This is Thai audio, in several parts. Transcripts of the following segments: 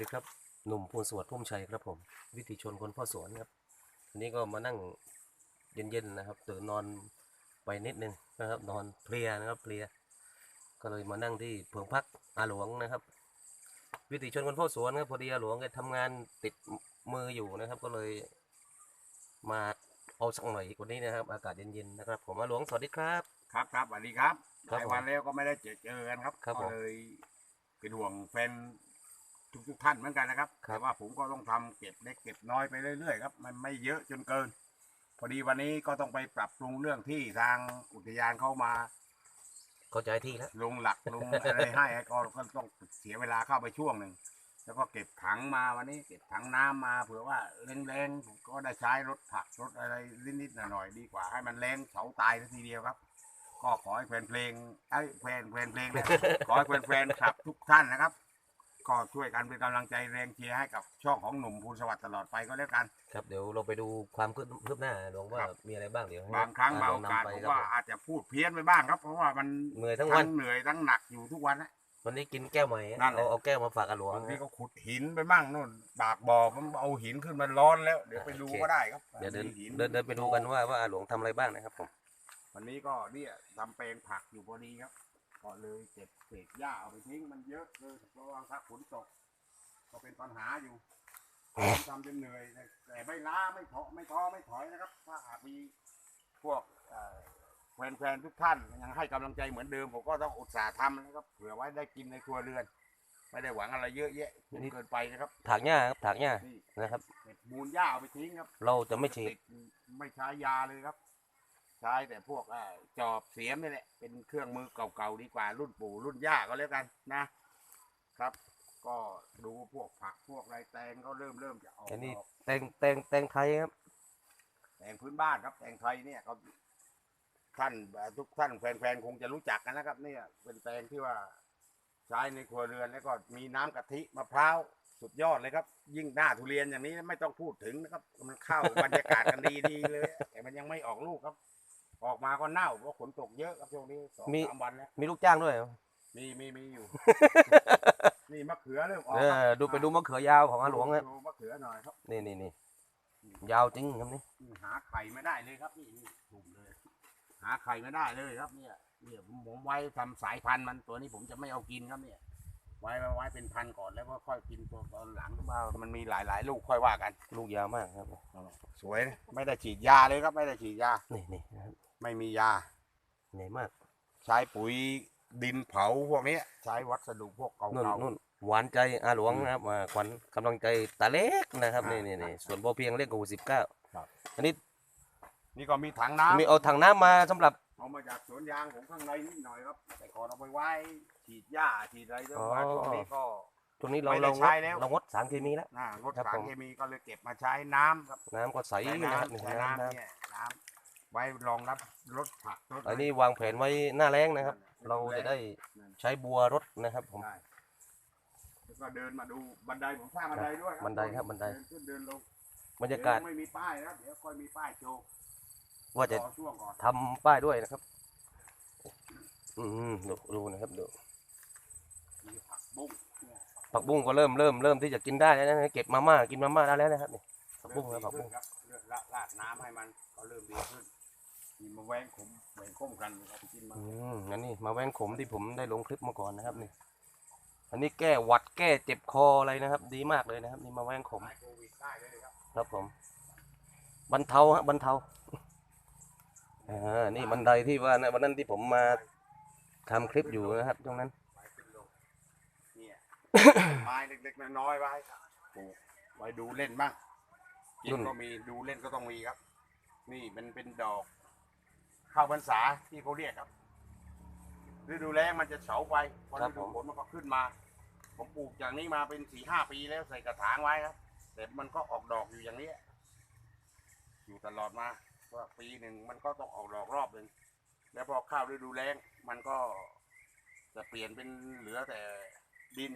ดีครับหนุ่มพูนสวัสดิ์พุ่มชัยครับผม วิถีชนคนพ่อสวนครับวันนี้ก็มานั่งเย็นๆนะครับตื่นนอนไปนิดนึงนะครับ นอนเพลียนะครับเพลีย ก็เลยมานั่งที่เพิงพักอาหลวงนะครับ วิถีชนคนพ่อสวนครับพอดีอาหลวงแกทำงานติดมืออยู่นะครับ ก็เลยมาเอาสักหน่อยวันนี้นะครับ อากาศเย็นๆนะครับ ผมอาหลวงสวัสดีครับ ครับครับสวัสดีครับครับหลายวันแล้วก็ไม่ได้เจอเจอกันครับครับก็ผม เลยเป็นห่วงแฟน ทุกทุกๆท่านเหมือนกันนะครับครับ แต่ว่าผมก็ต้องทำเก็บเล็กเก็บน้อยไปเรื่อยๆครับมันไม่เยอะจนเกิน พอดีวันนี้ก็ต้องไปปรับปรุงเรื่องที่ทางอุทยานเข้ามาเข้าใจที่แล้ว ลงหลักลงอะไรให้ก็ก็ต้องเสียเวลาเข้าไปช่วงหนึ่งแล้วก็เก็บถังมาวันนี้เก็บถังน้ำมาเผื่อว่าแรงๆผมก็ได้ใช้รถผักรถอะไรนิดๆหน่อยๆดีกว่าให้มันแรงเสาตายซะทีเดียวครับ ก็ขอให้แฟนเพลงไอ้ยแฟนแฟนเพลงนะ ขอให้แฟนๆครับทุกท่านนะครับ ก็ช่วยกันเป็นกำลังใจแรงเชียร์ให้กับช่องของหนุ่มภูลสวัสดิ์ตลอดไปก็แล้วกัน ครับเดี๋ยวเราไปดูความคืบคืบหน้าหลวงว่าครับ มีอะไรบ้างเดี๋ยวให้บางครั้งอ่บางลโอกาสนำไปผมครับ ว่าผมอาจจะพูดเพี้ยนไปบ้างครับ เพราะว่ามันเหนื่อยทั้งวัน เหนื่อยทั้งหนักอยู่ทุกวันนะ วันนี้กินแก้วใหม่นั่นแหเอาละเอาแก้วมาฝากอาหลวง บางทีก็ขุดหินไปบ้างนู่นปากบ่อผมเอาหินขึ้นมาร้อนแล้ว เดี๋ยวไปดูโอเค ก็ได้ครับเดี๋ยวเดินมีหิเดินเดินไปดูกันว่าว่าอาหลวงทำอะไรบ้างนะครับผมวันนี้ก็เนี่ยทำแปลงผักอยู่พอดีครับ ก็เลยเก็บเศษหญ้าเอาไปทิ้งมันเยอะเลยเพราะว่าถ้าฝนตก ก็เป็นปัญหาอยู่ผมทำจนเหนื่อยแต่แต่ไม่ล้าไม่ท้อไม่ท้อไม่ถอยนะครับ ถ้าหากมีพวกเอ่อแฟนๆทุกท่านยังให้กำลังใจเหมือนเดิมผมก็ต้องอุตส่าห์ทำนะครับเผื่อไว้ได้กินในครัวเรือน ไม่ได้หวังอะไรเยอะแยะจนเกินไปนะครับ ถากหญ้าครับถากหญ้านี่นะครับ เก็บมูลหญ้าเอาไปทิ้งครับเราจะไม่ฉีด ติดไม่ใช้ยาเลยครับ ใช้แต่พวกเอ่อจอบเสียมนี่แหละเป็นเครื่องมือเก่าๆดีกว่ารุ่นปู่รุ่นย่าก็แล้วกันนะ ครับ ก็ดูพวกผักพวกไรแตงก็เริ่มเริ่มจะออกอันนี้ดอกแตงแตงแตงไทยครับ แตงพื้นบ้านครับแตงไทยเนี่ยเขาท่านเอ่อทุกท่านแฟนๆคงจะรู้จักกันนะครับ เนี่ยเป็นแตงที่ว่าใช้ในครัวเรือนแล้วก็มีน้ำกะทิมะพร้าวสุดยอดเลยครับ ยิ่งหน้าทุเรียนอย่างนี้ไม่ต้องพูดถึงนะครับ มันเข้าบรรยากาศกันดีดีๆเลย แต่มันยังไม่ออกลูกครับ ออกมาก็เน่าเพราะฝนตกเยอะครับช่วงนี้สองมี สามวันแล้วมีลูกจ้างด้วยเหรอมีมีมีอยู่ นี่มะเขือเริ่มออกเอคอรับดูไปดูมะเขือยาวของอาหลวงครับดูมะเขือหน่อยครับนี่นี่นี่ยาวจริงครับนี่นี่หาไข่ไม่ได้เลยครับนี่นี่ถุ่มเลย หาไข่ไม่ได้เลยครับ เนี่ยเนี่ยผมผมไว้ทำสายพันธุ์มันตัวนี้ผมจะไม่เอากินครับเนี่ย ไว้ไว้ไว้เป็นพันธุ์ก่อนแล้วก็ค่อยกินตัวตอนหลังว่ามันมีหลายหลายๆลูกค่อยว่ากัน ลูกยาวมากครับ สวยนะไม่ได้ฉีดยาเลยครับ ไม่ได้ฉีดยา นี่นี่นะครับ ไม่มียา เหนื่อยมากใช้ปุ๋ยดินเผาพวกนี้ใช้วัสดุพวกเก่นู่นานู่นหวานใจอาหลวงนะครับมาขวัญกำลังใจตาเล็กนะครับนี่นี่นี่ส่วนพอเพียงเล็กกว่าสิบเก้าครับ อันนี้ๆนี่ก็มีถังน้ำมีเอาถังน้ำมาสำหรับ เอามาจากสวนยางผมข้างในนิดหน่อยครับ แต่ก่อนเอาไปไว้ฉีดหญ้าฉีดอะไรด้วยอ๋อว่าช่วงนี้ก็ตรงนี้เราไม่ได้เรางใช้ดแล้ว เรางดสารเคมีแล้ว น่างดครับสารผม เคมีก็เลยเก็บมาใช้น้ำครับน้ำก็ใสใช้นะครับนี่น้ำใช้น้ำน้ำน้ำเนี่ยน้ำ ไว้รองรับรถผักรถอันนี้วางแผนไว้หน้าแรงนะครับนั่นเราจะได้นั่นใช้บัวรถนะครับผม ได้แล้วก็เดินมาดูบันไดผมสร้างบันไดด้วยบันไดครับบันไดเดินขึ้นเดินลงบรรยากาศเดี๋วไม่มีป้ายนะครับเดี๋ยวค่อยมีป้ายโชว์ว่าจะรอช่วงก่อนทำป้ายด้วยนะครับ อืมดูดูนะครับดูมีผักบุ้งเนี่ยผักบุ้งก็เริ่มเริ่มเริ่มที่จะกินได้แล้วนะเก็บมาม่ากินมาม่าได้แล้วนะครับนี่ผักบุ้งนะเริ่มผักดีบุ้งขึ้นครับเลือกละลาดน้ำให้มันก็เริ่มดีขึ้น มีมาแหวงขมแหวงข้มกันเอาไปกินมาอืมอันนี้มาแว่งขมที่ผมได้ลงคลิปมาก่อนนะครับนี่ อันนี้แก้หวัดแก้เจ็บคออะไรนะครับ ดีมากเลยนะครับ นี่มาแว่งขมหายโควิดได้เลยครับครับผมบรรเทาฮะบรรเทาอ่านี่บันไดที่ว่านะวันนั้นที่ผมมาทำคลิปอยู่นะครับ ตรงนั้นไว้ขึ้นลงเนี่ย ไม้เล็กๆน้อยๆไว้ปลูกไว้ดูเล่นบ้างกิรุ่นนก็มีดูเล่นก็ต้องมีครับ นี่มันเป็นดอก ข้าวพรรษาที่เขาเรียกครับฤดูแล้งมันจะเฉาไปพอฤดูฝนมันก็ขึ้นมา ผมปลูกอย่างนี้มาเป็นสี่ห้าปีแล้วใส่กระถางไว้ครับ แต่มันก็ออกดอกอยู่อย่างนี้ อยู่ตลอดมาว่าปีหนึ่งมันก็ต้องออกดอกรอบหนึ่งแล้วพอข้าวฤดูแล้งมันก็จะเปลี่ยนเป็นเหลือแต่ดิน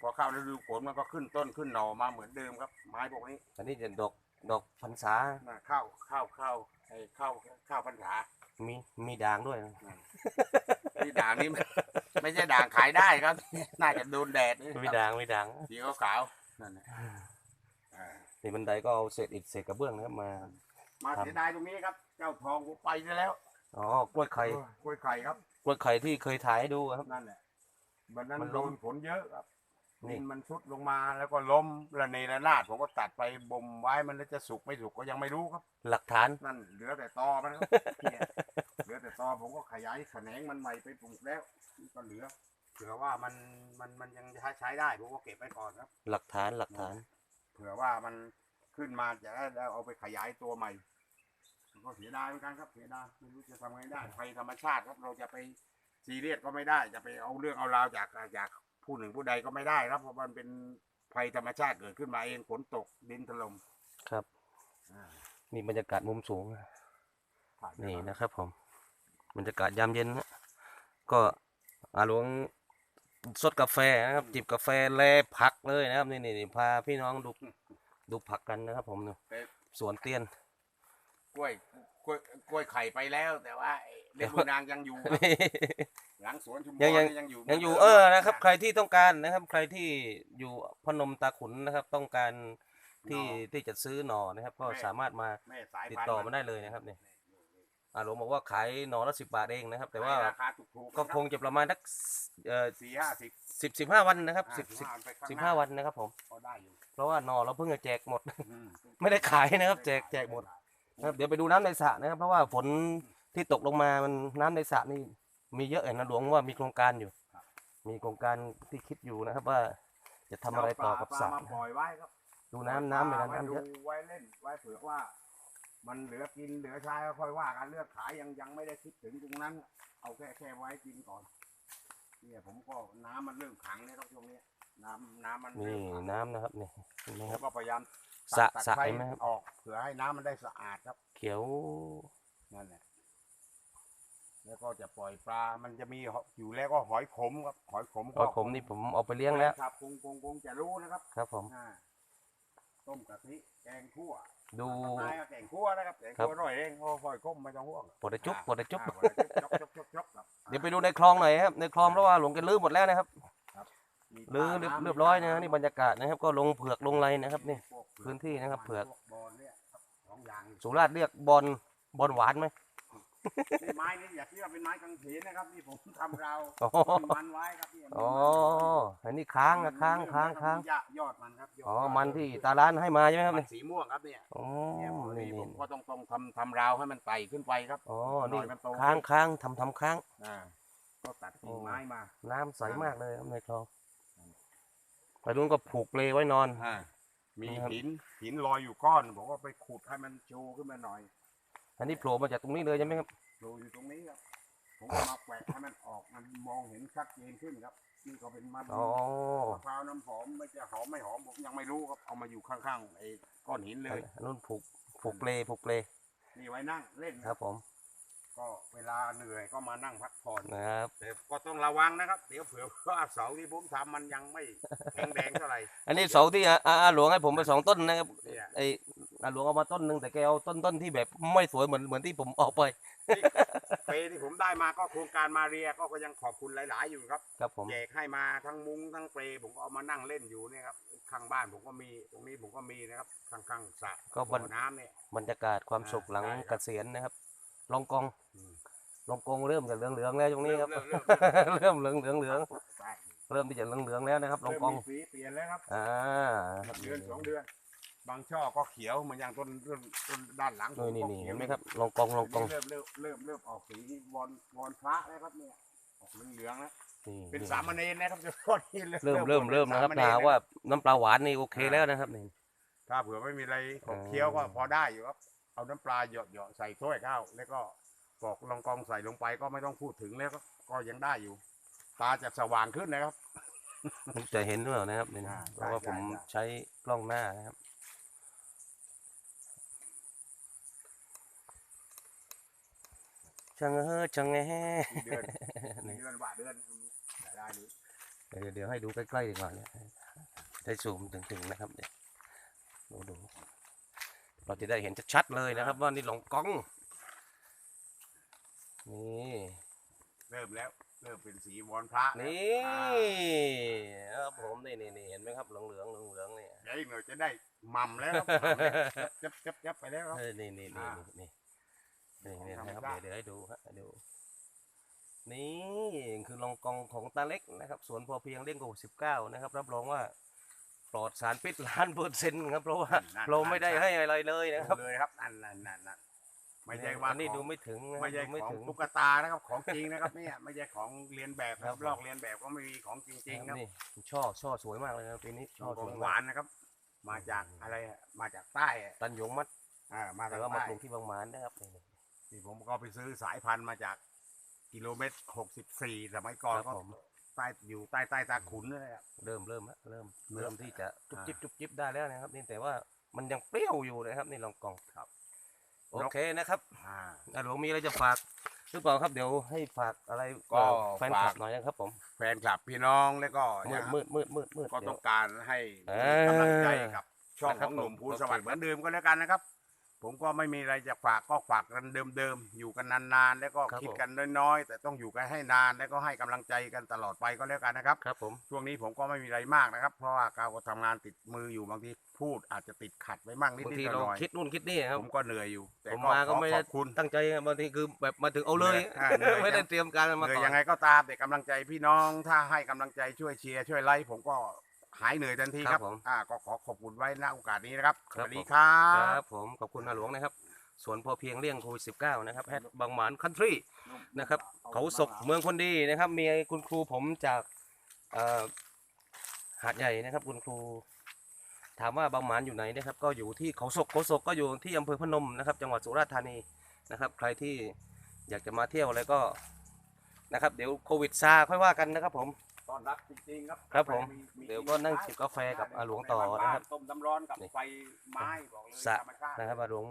พอข้าวฤดูฝนมันก็ขึ้นต้นขึ้นหน่อมาเหมือนเดิมครับ ไม้พวกนี้อันนี้จะดอก ดอกพรรษา น่ะข้าวข้าวข้าวไอ้ข้าวข้าวพรรษามีมีด่างด้วยนะนั่นนี่ด่างนี่ไม่ไม่ใช่ด่างขายได้ครับ น่าจะโดนแดดนี่ไม่ดังไม่ดังสีขาวๆนั่นแหละอ่านี่บันไดก็เอาเศษอิฐเศษกระเบื้องนะครับมา มาครับ เสียดายตรงนี้ครับ เจ้าทองผมไปซะแล้วอ๋อกล้วยไข่กล้วยไข่ครับ กล้วยไข่ที่เคยถ่ายให้ดูครับ นั่นแหละวันนั้นมันโดล้มนฝนเยอะครับนี่ ดินมันชุดลงมาแล้วก็ล้มระเนระนาดผมก็ตัดไปบ่มไว้มันแล้วจะสุกไม่สุกก็ยังไม่รู้ครับ หลักฐานนั่นเหลือแต่ตอมันครับเนี่ยเหลือแต่ตอผมก็ขยายแขนงมันใหม่ไปปลูกแล้วนี่ก็เหลือเผื่อว่ามันมันมันยังใช้ใช้ได้ผมก็เก็บไว้ก่อนครับ หลักฐานหลักฐานเผื่อว่ามันขึ้นมาจะได้เอาไปขยายตัวใหม่มันก็เสียดายเหมือนกันครับเสียดายไม่รู้จะทำไงได้ภัยธรรมชาติครับเราจะไปซีเรียสก็ไม่ได้จะไปเอาเรื่องเอาราวจากจาก ผู้หนึ่งผู้ใดก็ไม่ได้ครับเพราะมันเป็นภัยธรรมชาติเกิดขึ้นมาเองฝนตกดินถล่มครับอ่านี่บรรยากาศมุมสูงผ่านไปนี่แล้วนะครับผมบรรยากาศยามเย็นนะก็อาหลวงสดกาแฟนะครับจิบกาแฟแลผักเลยนะครับนี่นี่นี่พาพี่น้องดูดูผักกันนะครับ ผมดูเอ๊ะสวนเตียน กล้วยกล้วยกล้วยไข่ไปแล้ว แต่ว่าไอ้ เล็บมือนางยังอยู่ครับหลังสวนชุมพรยังยัง นี่ยังอยู่ยังอยู่หมืเอดิอมนะครับ ใครที่ต้องการนะครับ ใครที่อยู่พนมตาขุนนะครับ ต้องการที่ที่จะซื้อหน่อนะครับ ก็สามารถมาแม่สายติดพันธุ์ต่อมาได้เลยนะครับเนี่ยอาหลวงบอกว่าขายหน่อละสิบบาทเองนะครับ แต่ว่าขยราคาถูกๆก็คงจะประมาณสักเอ่อสี่ห้าสิบสิบสิบห้าวันนะครับอ่าสิบสิบ15ไปข้งสิบน้ห้าวันนะครับผมก็ได้อยู่เพราะว่าหน่อเราเพิ่งจะแจกหมด อืมไม่ได้ขายนะครับ แจกแจกหมด นะครับเดี๋ยวไปดูน้ำในสระนะครับ เพราะว่าฝน ที่ตกลงมามันน้ำในสระนี่มีเยอะเห็นนะหลวงว่ามีโครงการอยู่ มีโครงการที่คิดอยู่นะครับว่า จะทำอะไรต่อกับสระเาปลามาปล่อยไว้ครับดูน้ำน้ำไปแล้วปลาน้ำเยอะไว้ดูไว้เล่นไว้เผื่อว่า มันเหลือกินเหลือใช้ก็ค่อยว่ากันเลือกขายยังยังไม่ได้คิดถึงตรงนั้น เอาแค่แค่ไว้กินก่อนเนี่ยผมก็น้ำมันเริ่มขังเนี่ยครับช่วงเนี้ยน้ำน้ำมันนี่เริ่มขังน้ำนะครับนี่เห็นไหมผครัมบก็พยายามสระตัดสระไฟเห็นไหมครับออกเผื่อให้น้ำมันได้สะอาดครับ เขียวนั่นแหละ แล้วก็จะปล่อยปลา มันจะมีอยู่แล้วก็หอยขมครับ หอยขมอ๋อผมนี่ผมเอาไปเลี้ยงแล้วครับคงคงคงจะรู้นะครับครับผม อ่าต้มกะทิแกงคั่วดู ทำนายก็แกงคั่วนะครับแกงครับคั่วอร่อยเองโอ้หอยขมไม่ต้องห่วงปวดจุ๊บปวดจุ๊บ อ่าปวดจุ๊บจกจกจกครับเดี๋ยวไปดูในคลองหน่อยครับในคลองเพราะว่าหลวงแกันลื้อหมดแล้วนะครับมีลื้อเรียบเรียบร้อยนะนี่บรรยากาศนะครับ ก็ลงเผือกลงไรนะครับนี่ พวกพื้นที่นะครับเผือก พวบอลเนี่ยครับสองอย่าง สุราษฎร์เรียกบอลบอลหวานไหม นี่ไม้นี่อย่าคิดว่าเป็นไม้กังเขนนะครับนี่ผมทำเราอ๋อ ต้นมันไว้ครับพี่อ๋อ อันนี้ค้างนะค้างค้างค้างยยอดมันครับยดอ๋อ มันที่ตาร้านให้มาใช่ไหมครับมันี่นสีม่วงครับเนี่ยอ๋อเนี่ยพอดีนี่ผนี่มก็ต้องต้องทำทำราวให้มันไต่ขึ้นไปครับอ๋อ หน่นี่อยมันโตค้างค้างทำทำค้าง อ่าก็ตัดกิ่งโอ้ไม้มาน้ำใสมากเลยครับในคลองไปนู้นก็ผูกเปลไว้นอน อ่ามีครับ หินหินลอยอยู่ก้อนผมก็ไปขุดให้มันโชว์ขึ้นมาหน่อย อันนี้โผล่มาจากตรงนี้เลยใช่ไหมครับโชว์อยู่ตรงนี้ครับผมก็มาแกวะให้มันออกมันมองเห็นชัดเจนขึ้นครับนี่ก็เป็นมันอ๋อมะพร้าวน้ำหอมไม่จะหอมไม่หอมผมยังไม่รู้ครับเอามาอยู่ข้างๆไอ้ก้อนหินเลยอันนู้นผูกผูกเปลผูกเปลนี่ไว้นั่งเล่นครับผม ก็เวลาเหนื่อยก็มานั่งพักผ่อนนะครับแต่ก็ต้องระวังนะครับ เดี๋ยวเผื่อว่าเสาที่ผมทำมันยังไม่แข็งแรงเท่าไหร่อันนี้เสาที่อาอาอาหลวงให้ผมไปสองต้นนะครับเนี่ยไอ อาหลวงเอามาต้นหนึ่งแต่แกเอาต้นต้นที่แบบไม่สวยเหมือนเหมือนที่ผมเอาไป เปรย์ที่ผมได้มาก็โครงการมาเรียก็ก็ยังขอบคุณหลาย ๆ อยู่ครับครับผมแจกให้มาทั้งมุ้งทั้งเปรย์ผมก็เอามานั่งเล่นอยู่เนี่ยครับข้างบ้านผมก็มีตรงนี้ผมก็มีนะครับข้างๆสระก็บรร บ่อน้ำเนี่ย บรรยากาศความสุขหลังใช่คเกรับษียณนะครับ ลองกองอืมลองกองเริ่มจะเหลืองเหลืองๆแล้วตรงนี้ครับ เริ่มเริ่มเริ่มเหลืองเหลืองเหลืองใช่ เริ่มที่จะเหลืองเหลืองแล้วนะครับลองเริ่มกองมีสีเปลี่ยนแล้วครับ อ่าเดือนสองเดือน บางช่อก็เขียวเหมือนอย่างต้นต้นต้นด้านหลังผมนี่นี่ก็นี่ขีเห็ยวนไหมครับลองกองลองกองเริ่มเริ่มเริ่มเริ่มออกสีวอนวอนพระแล้วครับเนี่ยออกเหลืองๆแล้วนี่เป็นนี่สามเณรนะครับจะพอดีเริ่มเริ่มเริ่มนะครับป็ถ้าสหากว่าน้ำปลาหวานนี่โอเคแล้วนะครับนี่ ถ้าเผื่อไม่มีอะไรขบอ๋อเคี้ยวก็พอได้อยู่ครับ เอาน้ำปลาเหยาะเหยาะใส่ถ้วยข้าวแล้วก็ปอกลองกองใส่ลงไปก็ไม่ต้องพูดถึงแล้วก็ก็ยังได้อยู่ ตาจะสว่างขึ้นนะครับ จะเห็นหรือเปล่านะครับนี่นะอ่าเพราะว่าใช่ผมใช่ใช้กล้องหน้านะครับ จังเออจังแงกี่เดือนกี่เดือนกว่าเดือนได้เลยเดี๋ยวเดี๋ยวให้ดูใกล้ๆดีกว่าเนี่ยได้ซูมถึงๆนะครับเนี่ยดูดูเราจะได้เห็นชัดๆเลยนะครับ ว่านี่หลงกล้องนี่เริ่มแล้วเริ่มเป็นสีวอนพระแล้วนี่อ่าครับผมนี่นี่นี่เห็นไหมครับเหลืองเหลืองเหลืองเหลืองเนี่ยเดี๋ยวอีกหน่อยจะได้หม่ำแล้วครับหม่ำแล้วจับจับจับไปแล้วครับเออนี่นี่นี่อ่านี่ นี่นี่ของธรรมนะครับชาติเดี๋ยวเดี๋ยวให้ดูฮะดูนี่คือลองกองของตาเล็กนะครับสวนพอเพียงเลี้ยงโควิดสิบเก้านะครับรับรองว่าปลอดสารพิษล้านเปอร์เซ็นต์ครับเพราะว่านั่นเราไม่ได้นั่นให้อะไรเลยนะครับเลยครับนั่นนั่นนั่นนั่นไม่ใช่ว่าอันนี้ของดูไม่ถึงนะไม่ใช่ดูไม่ของถึงตุ๊กตานะครับของจริงนะครับเนี่ยไม่ใช่ของเรียนแบบคครัรับบลอกเรียนแบบก็ไม่มีของจริงๆครับนี่ช่อช่อสวยมากเลยครับปีนี้ช่อขสอวยงหมากวานนะครับ มาจากอะไรอะมาจากใต้อะตันหยงมัดอ่ามาแต่จากว่ามาใต้ปลูกที่บางหมานนะครับ นี่นี่ผมก็ไปซื้อสายพันธุ์มาจากกิโลเมตรหกสิบสี่สมัยก่อนครับก็ผม ใต้อยู่ใต้ใต้ตาขุนนั่นแหละครับเริ่มเริ่มฮะเริ่มเริ่มเริ่มที่จะจุบอ่าจิบจุบจิบได้แล้วนะครับ นี่แต่ว่ามันยังเปรี้ยวอยู่นะครับ นี่ลองกองครับ โอเคนะครับอ่าอะหลวงมีอะไรจะฝากหรือเปล่าครับเดี๋ยวให้ฝากอะไรก็แฟนคลับฝากหน่อยนะครับ ผมแฟนคลับพี่น้องแล้วก็มืดนะมืดมืดมืดมืดก็เดี๋ต้ยอว งการให้เอมีอกำลังใจกับช่องนะคขรับองหนุ่มผมภูลสวัสดิ์เหมือนเดิมก็แล้วกันนะครับ ผมก็ไม่มีอะไรจะฝากก็ฝากกันเดิมๆอยู่กันนานๆ แล้วก็คิดกันน้อยๆ แต่ต้องอยู่กันให้นานแล้วก็ให้กำลังใจกันตลอดไปก็แล้วกันนะครับ ครับผม ช่วงนี้ผมก็ไม่มีอะไรมากนะครับ เพราะว่าการก็ทำงานติดมืออยู่บางทีพูดอาจจะติดขัดไปบ้างนิดบางๆทีหเราน่อยคิดนู่นคิดนี่ครับๆผมก็เหนื่อยอยู่ แต่ผมก็มาก็ขอไม่ขได้ อบคุณ ตั้งใจบางทีคือแบบมาถึงเอาเลย อ่าเหนื่อย ไม่ได้เตรียมการเหมานื่อยก่อนยังไงก็ตามแต่กำลังใจพี่น้องถ้าให้กำลังใจช่วยเชียร์ช่วยไลค์ผมก็ หายเหนื่อยทันทีครับอ่าก็ขอขอบคุณไว้ณโอกาสนี้นะครับสวัสดีครัครับบผมขอบคุณนาหลวงนะครับสวนพอเพียงเลี่ยงโควิดสิบเก้านะครับแฮดบางหมานคันทรีนะครับเขาศกเมืองคนดีนะครับ มีคุณครูผมจากเอ่อหาดใหญ่นะครับ คุณครู ถามว่าบางหมานอยู่ไหนนะครับ ก็อยู่ที่เขาศกเขาศกก็อยู่ที่อำเภอพนมนะครับ จังหวัดสุราษฎร์ธานีนะครับ ใครที่อยากจะมาเที่ยวอะไรก็นะครับ เดี๋ยวโควิดซาค่อยว่ากันนะครับผม ต้อนรับจริงๆครับครับผม เดี๋ยวก็นั่งจิบกาแฟกับอาหลวงต่อนะครับต้มน้ำร้อนกับนี่ไฟไม้บอกเลยสระธรรมชาตินะครับอาหลวง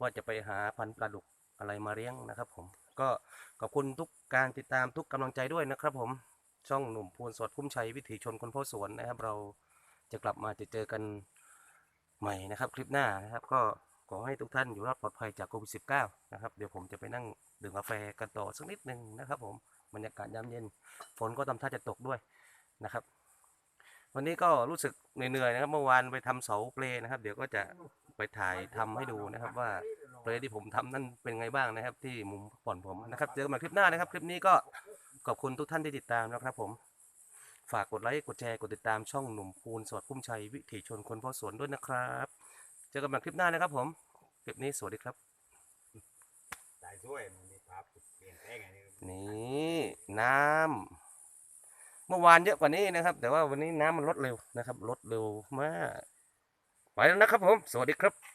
ว่าจะไปหาพันธุ์ปลาดุกอะไรมาเลี้ยงนะครับ ผม ก็ขอบคุณทุกการติดตามทุกกำลังใจด้วยนะครับ ผมช่องหนุ่มพูนสดคุ้มชัยวิถีชนคนพ่อสวนนะครับ เราจะกลับมาจะเจอกันใหม่นะครับ คลิปหน้านะครับ ก็ขอให้ทุกท่านอยู่รอดปลอดภัยจากโควิด -19 นะครับเดี๋ยวผมจะไปนั่งดื่มกาแฟกันต่อสักนิดหนึ่งนะครับ ผม บรรยากาศยามเย็น ฝนก็ทำท่าจะตกด้วยนะครับ วันนี้ก็รู้สึกเหนื่อยๆนะครับ เมื่อวานไปทำเสาเปลนะครับ เดี๋ยวก็จะไปถ่ายทำให้ดูนะครับว่าเปลที่ผมทำนั่นเป็นไงบ้างนะครับ ที่มุมผ่อนผมนะครับเจอกันใหม่คลิปหน้านะครับ คลิปนี้ก็ขอบคุณทุกท่านที่ติดตามนะครับ ผมฝากกดไลค์กดแชร์กดติดตามช่องหนุ่มภูนสวัสดิ์พุ่มชัยวิถีชนคนพ่อสวนด้วยนะครับ เจอกันใหม่คลิปหน้านะครับผมคลิปนี้สวัสดีครับสายช่วย นี่นี่น้ำเมื่อวานเยอะกว่านี้นะครับ แต่ว่าวันนี้น้ำมันลดเร็วนะครับ ลดเร็วมาก ไปแล้วนะครับผม สวัสดีครับ